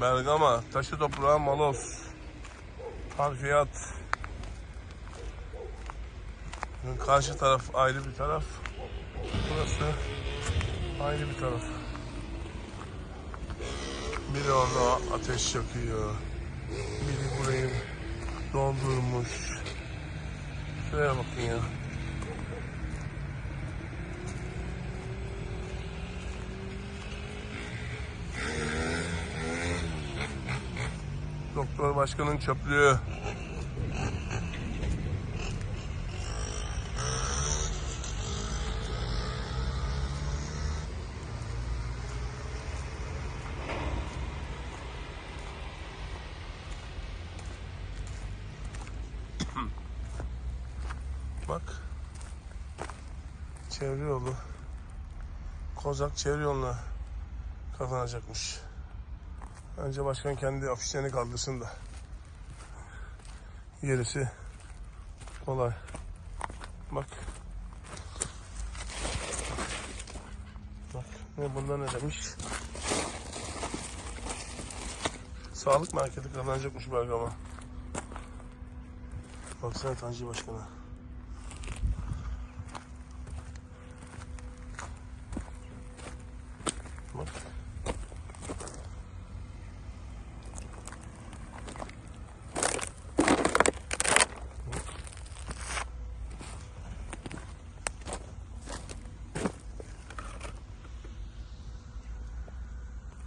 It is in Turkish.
Bergama, taşı toprağı Malos. Harfiyat. Karşı taraf ayrı bir taraf. Burası ayrı bir taraf. Biri orada ateş yakıyor. Biri burayı doldurmuş. Şuraya bakın ya. Doktor başkanın çöplüğü. Bak. Çevre yolu. Kozak çevre yoluna kazanacakmış. Önce başkan kendi afişlerini kaldırsın da. Gerisi kolay. Bak. Bak ne bunda ne demiş? Sağlık marketi kazanacakmış Bergama. Baksana Tanju Başkan'a.